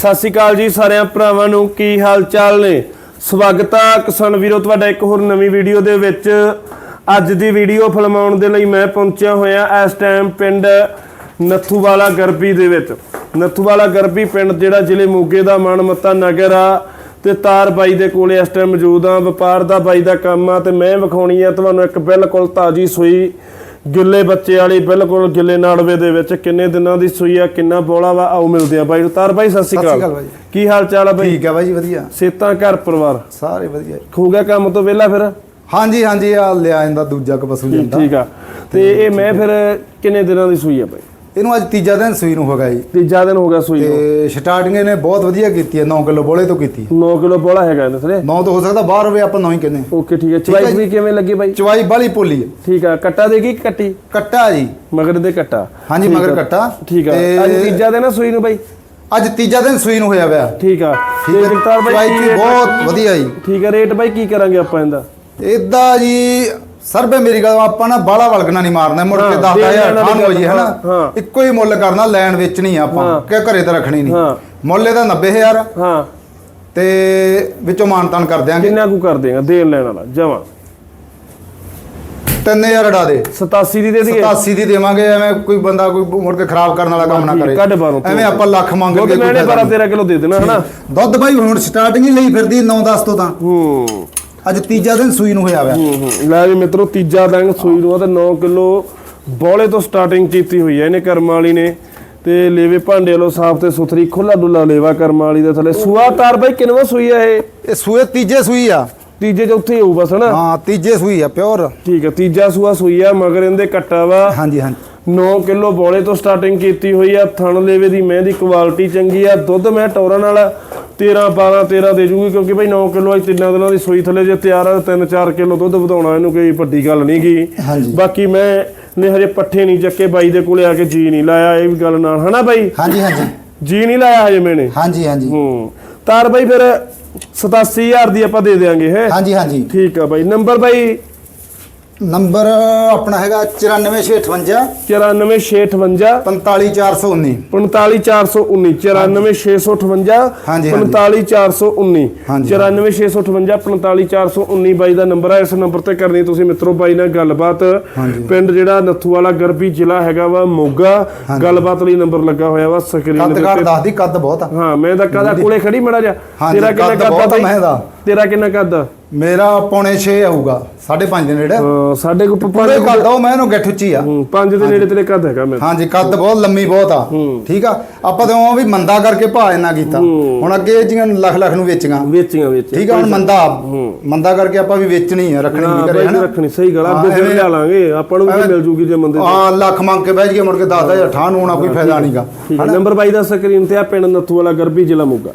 ਸਤਿ ਸ਼੍ਰੀ ਅਕਾਲ ਜੀ ਸਾਰਿਆਂ ਭਰਾਵਾਂ ਨੂੰ, ਕੀ ਹਾਲ ਚਾਲ ਨੇ? ਸਵਾਗਤ ਆ ਕਿਸਾਨ ਵੀਰੋ, ਤੁਹਾਡਾ ਇੱਕ ਹੋਰ ਨਵੀਂ ਵੀਡੀਓ ਦੇ ਵਿੱਚ। ਅੱਜ ਦੀ ਵੀਡੀਓ ਫਿਲਮਾਉਣ ਦੇ ਲਈ ਮੈਂ ਪਹੁੰਚਿਆ ਹੋਇਆ ਇਸ ਟਾਈਮ ਪਿੰਡ ਨੱਥੂਵਾਲਾ ਗਰਬੀ ਦੇ ਵਿੱਚ। ਨੱਥੂਵਾਲਾ ਗਰਬੀ ਪਿੰਡ ਜਿਹੜਾ ਜ਼ਿਲ੍ਹੇ ਮੋਗੇ ਦਾ ਮਾਨਮੱਤਾ ਨਗਰ ਆ ਤੇ ਤਾਰ ਬਾਈ ਦੇ ਕੋਲੇ ਇਸ ਟਾਈਮ ਮੌਜੂਦ ਆ। ਵਪਾਰ ਦਾ ਬਾਈ ਦਾ ਕੰਮ ਆ ਤੇ ਮੈਂ ਵਿਖਾਉਣੀ ਆ, ਤੁਹਾਨੂੰ ਇੱਕ ਬਿਲਕੁਲ ਤਾਜੀ ਸੂਈ ਗਿੱਲੇ ਬੱਚੇ ਵਾਲੀ ਬਿਲਕੁਲ ਗਿੱਲੇ ਨਾੜਵੇ ਦੇ ਵਿੱਚ ਕਿੰਨੇ ਦਿਨਾਂ ਦੀ ਸੂਈ ਆ ਕਿੰਨਾ ਬੋਲਾ ਵਾ ਆਓ ਮਿਲਦੇ ਆ ਬਾਈ ਨੂੰ। ਤਾਰ ਬਾਈ ਸਤਿ ਸ਼੍ਰੀ ਅਕਾਲ। ਕੀ ਹਾਲ ਚਾਲ ਆ ਬਾਈ? ਠੀਕ ਹੈ ਬਾਈ ਵਧੀਆ। ਸੇਤਾਂ ਘਰ ਪਰਿਵਾਰ? ਸਾਰੇ ਵਧੀਆ। ਹੋ ਗਿਆ ਕੰਮ ਤੋਂ ਵਿਹਲਾ ਫਿਰ? ਹਾਂਜੀ ਹਾਂਜੀ ਆ ਲਿਆ ਜਾਂਦਾ ਦੂਜਾ ਕ ਪਸ਼ੂ ਜਾਂਦਾ। ਠੀਕ ਆ। ਤੇ ਇਹ ਮੈਂ ਫਿਰ ਕਿੰਨੇ ਦਿਨਾਂ ਦੀ ਸੂਈ ਆ ਬਾਈ? ਇਹਨੂੰ ਅੱਜ ਤੀਜਾ ਦਿਨ ਸੂਈ ਨੂੰ ਹੋ ਗਿਆ ਜੀ। ਤੀਜਾ ਦਿਨ ਹੋ ਗਿਆ ਸੂਈ ਨੂੰ। ਤੇ ਸਟਾਰਟਿੰਗ ਇਹਨੇ ਬਹੁਤ ਵਧੀਆ ਕੀਤੀ ਹੈ 9 ਕਿਲੋ ਬੋਲੇ ਤੋਂ ਕੀਤੀ 9 ਕਿਲੋ ਬੋਲਾ ਹੈਗਾ ਇਹਦੇ ਥਲੇ 9 ਤੋਂ ਹੋ ਸਕਦਾ ਬਾਹਰ ਹੋਵੇ ਆਪਾਂ 9 ਹੀ ਕਹਿੰਦੇ ਓਕੇ ਠੀਕ ਹੈ। ਚਵਾਈ ਵੀ ਕਿਵੇਂ ਲੱਗੀ ਬਾਈ? ਚਵਾਈ ਬਾਲੀ ਪੋਲੀ ਹੈ। ਠੀਕ ਆ। ਕੱਟਾ ਦੇਗੀ ਕਿ ਕੱਟੀ? ਕੱਟਾ ਜੀ। ਮਗਰ ਦੇ ਕੱਟਾ। ਹਾਂਜੀ ਮਗਰ। ਕੱਟਾ। ਠੀਕ ਤੇ ਅੱਜ ਤੀਜਾ ਦਿਨ ਸੂਈ ਨੂੰ ਬਾਈ? ਅੱਜ ਤੀਜਾ ਦਿਨ ਸੂਈ ਨੂੰ ਹੋਇਆ ਪਿਆ। ਠੀਕ ਆ। ਠੀਕ ਤੇ ਹੈ। ਜਗਤਾਰ ਬਾਈ ਬਹੁਤ ਵਧੀਆ ਜੀ। ਠੀਕ ਆ। ਰੇਟ ਬਾਈ ਕੀ ਕਰਾਂਗੇ ਆਪਾਂ ਇਹਦਾ? ਇਦਾਂ ਜੀ ਸਰਬੇ ਮੇਰੀ ਗੱਲ ਆਪਾਂ ਨਾ ਬਾਲਾ ਵਲਗਣਾ ਨਹੀਂ ਮਾਰਨਾ ਮੁੜ ਕੇ ਹਾਂ, 10000 ਦੇਣ ਲੈਣ ਠਾਣ ਦੀ ਹੋ ਜੀ ਹਨਾ। ਇੱਕੋ ਹੀ ਮੁੱਲ ਕਰਨਾ ਲੈਣ ਵੇਚਣੀ ਆ ਆਪਾਂ। ਕਿ ਘਰੇ ਤਾਂ ਰੱਖਣੀ ਨਹੀਂ। ਮੁੱਲ ਇਹਦਾ 90000 ਹਾਂ। ਤੇ ਵਿੱਚੋਂ ਮਾਨਤਾਨ ਕਰ ਦਿਆਂਗੇ। ਕਿੰਨਾ ਕੁ ਕਰ ਦੇਗਾ ਦੇਣ ਲੈਣ ਵਾਲਾ ਜਮਾ। 3000 ਅੜਾ ਦੇ। 87 ਦੀ ਦੇ ਦਈਏ। 87 ਦੀ ਦੇਵਾਂਗੇ ਐਵੇਂ ਕੋਈ ਬੰਦਾ ਕੋਈ ਮੁੜ ਕੇ ਖਰਾਬ ਕਰਨ ਵਾਲਾ ਕੰਮ ਨਾ ਕਰੇ। ਕੱਢ ਬਾਹਰੋਂ ਐਵੇਂ ਆਪਾਂ ਲੱਖ ਮੰਗ ਦੁੱਧ ਕੇ ਕੋਈ ਮੈਨੇ ਫਾਇਦਾ 12 ਨਹੀਂ। 13 ਕਿਲੋ ਦੇ ਦੇਣਾ ਹਨਾ? ਦੁੱਧ ਬਾਈ ਹੁਣ ਸਟਾਰਟਿੰਗ ਹੀ ਲਈ ਫਿਰਦੀ 9-10 ਤੋਂ ਤਾਂ। ਹੂੰ। ਅੱਜ ਤੀਜਾ ਦਿਨ ਸੂਈ ਨੂੰ ਹੋਇਆ ਹੂੰ ਲੈ ਵੀ ਮਿੱਤਰੋ ਤੀਜਾ ਦਿਨ ਸੂਈ ਨੂੰ ਆ ਤੇ 9 ਕਿਲੋ ਬੋਲੇ ਤੋਂ ਸਟਾਰਟਿੰਗ ਕੀਤੀ ਹੋਈ ਹੈ ਇਹਨੇ ਕਰਮ ਵਾਲੀ ਨੇ। ਤੇ ਲੇਵੇ ਭਾਂਡੇ ਵਾਲੋ ਸਾਫ਼ ਤੇ ਸੁਥਰੀ ਖੁੱਲਾ ਡੁੱਲਾ ਲੇਵਾ ਕਰਮ ਵਾਲੀ ਦੇ ਥੱਲੇ। ਸੂਆ ਤਾਰ ਬਾਈ ਕਿਨਵਾ ਸੂਈ ਆ ਇਹ? ਇਹ ਸੂਏ ਤੀਜੇ ਸੂਈ ਆ। ਤੀਜੇ ਚੌਥੇ ਹੋਊ ਬਸ ਹਨਾ? ਹਾਂ ਤੀਜੇ ਸੂਈ ਆ ਪਿਓਰ। ਠੀਕ ਹੈ ਤੀਜਾ ਸੂਆ ਸੂਈ ਆ ਮਗਰ ਇਹਦੇ ਕੱਟਾ ਵਾ। ਹਾਂਜੀ ਹਾਂਜੀ। 9 ਕਿਲੋ ਬੋਲੇ ਤੋਂ ਸਟਾਰਟਿੰਗ ਕੀਤੀ ਹੋਈ ਆ। ਥਣ ਲੇਵੇ ਦੀ ਮੈਂ ਦੀ ਕੁਆਲਿਟੀ ਚੰਗੀ ਆ। ਦੁੱਧ ਮੈਂ ਟੋਰਾਂ ਨਾਲ 13 12 13 ਦੇ ਜੂਗੀ ਕਿਉਂਕਿ ਭਾਈ 9 ਕਿਲੋ ਅੱਜ ਤਿੰਨਾਂ ਦਿਨਾਂ ਦੀ ਸੂਈ ਥੱਲੇ ਜੇ ਤਿਆਰ ਆ 3-4 ਕਿਲੋ ਦੁੱਧ ਵਧਾਉਣਾ ਇਹਨੂੰ ਕੋਈ ਵੱਡੀ ਗੱਲ ਨਹੀਂ ਗੀ। ਹਾਂਜੀ। ਬਾਕੀ ਮੈਂ ਨੇ ਹਜੇ ਪੱਠੇ ਨਹੀਂ ਚੱਕੇ ਬਾਈ ਦੇ ਕੋਲੇ ਆ ਕੇ ਜੀ ਨਹੀਂ ਲਾਇਆ ਇਹ ਵੀ ਗੱਲ ਨਾਲ ਹਨਾ ਬਾਈ? ਹਾਂਜੀ ਹਾਂਜੀ। ਜੀ ਨਹੀਂ ਲਾਇਆ ਹਜੇ ਮੈਨੇ? ਹਾਂਜੀ ਹਾਂਜੀ। ਹੂੰ। ਤਾਰ ਬਾਈ ਫਿਰ 87000 ਦੀ ਆਪਾਂ ਦੇ ਦੇਾਂਗੇ ਹੈ? ਹਾਂਜੀ ਹਾਂਜੀ। ਠੀਕ ਆ ਬਾਈ। ਨੰਬਰ ਬਾਈ ਨੰਬਰ ਆਪਣਾ ਹੈਗਾ 94658 94658 45419 45419 94658 ਹਾਂਜੀ, 45419 ਹਾਂਜੀ। 94658 45419 ਬਾਈ ਦਾ ਨੰਬਰ ਹੈ ਇਸ ਨੰਬਰ ਤੇ ਕਰਨੀ ਤੁਸੀਂ ਮਿੱਤਰੋ ਬਾਈ ਨਾਲ ਗੱਲਬਾਤ। ਪਿੰਡ ਜਿਹੜਾ ਨੱਥੂ ਵਾਲਾ ਗਰਬੀ ਜ਼ਿਲ੍ਹਾ ਹੈਗਾ ਵਾ ਮੋਗਾ। ਗੱਲਬਾਤ ਲਈ ਨੰਬਰ ਲੱਗਾ ਹੋਇਆ ਵਾ ਸਕਰੀਨ ਕੱਦ ਦੇ ਕਾਠ ਉੱਤੇ ਦੱਸਦੀ ਕੱਦ ਬਹੁਤ ਆ। ਹਾਂ ਮੈਂ ਤਾਂ ਕਹਦਾ ਕੋਲੇ ਖੜੀ ਮੜਾ ਜਾ ਤੇਰਾ ਕਿੰਨਾ ਕੱਦ ਕੱਦ? ਮੈਂ ਦਾ। ਤੇਰਾ ਕਿੰਨਾ ਕੱਦ? ਮੇਰਾ ਪੌਣੇ 6 ਆਊਗਾ 5.5 ਦੇ ਨੇੜੇ। ਹਾਂ, ਸਾਡੇ ਕੋਲ ਪੂਰੇ ਪੰਜ ਕੱਦ ਆ ਉਹ ਮੈਂ ਇਹਨੂੰ ਗਿੱਠ ਉੱਚੀ ਆ। ਹੂੰ, ਪੰਜ ਦੇ ਨੇੜੇ ਤੇਰੇ ਕੱਦ ਹੈਗਾ ਮੈਂ ਹਾਂਜੀ ਕੱਦ ਬਹੁਤ ਲੰਮੀ ਬਹੁਤ ਆ। ਠੀਕ ਆ? ਆਪਾਂ ਤਾਂ ਉਹ ਵੀ ਮੰਦਾ ਕਰਕੇ ਭਾਅ ਇੰਨਾ ਕੀਤਾ। ਹੁਣ ਅੱਗੇ ਜੀਆਂ ਲੱਖ ਲੱਖ ਨੂੰ ਵੇਚੀਆਂ। ਵੇਚੀਆਂ ਵੇਚ ਠੀਕ ਆ? ਹੁਣ ਮੰਦਾ ਮੰਦਾ ਕਰਕੇ ਆਪਾਂ ਵੀ ਵੇਚਣੀ ਆ ਰੱਖਣੀ ਹਾਂ ਨਹੀਂ ਕਰੇ ਹਨਾ? ਰੱਖਣੀ ਸਹੀ ਗੱਲ ਆ। ਹਾਂ, ਅੱਗੇ ਫਿਰ ਐਵੇਂ- ਲਿਆ ਲਾਂਗੇ। ਆਪਾਂ ਨੂੰ ਵੀ ਮਿਲ ਜੂਗੀ ਜੇ ਮੰਦੇ ਤੇ। ਆ ਲੱਖ ਮੰਗ ਕੇ ਬਹਿ ਜੀਏ ਮੁੜ ਕੇ 10000 ਠਾਣ ਹੋਣਾ ਕੋਈ ਫਾਇਦਾ ਨਹੀਂਗਾ ਠੀਕ ਹੈ ਨੰਬਰ 22 ਦਾ ਸਕਰੀਨ ਤੇ ਆ ਪਿੰਡ ਨੱਥੂ ਵਾਲਾ ਗਰਬੀ ਜ਼ਿਲ੍ਹਾ ਮੋਗਾ।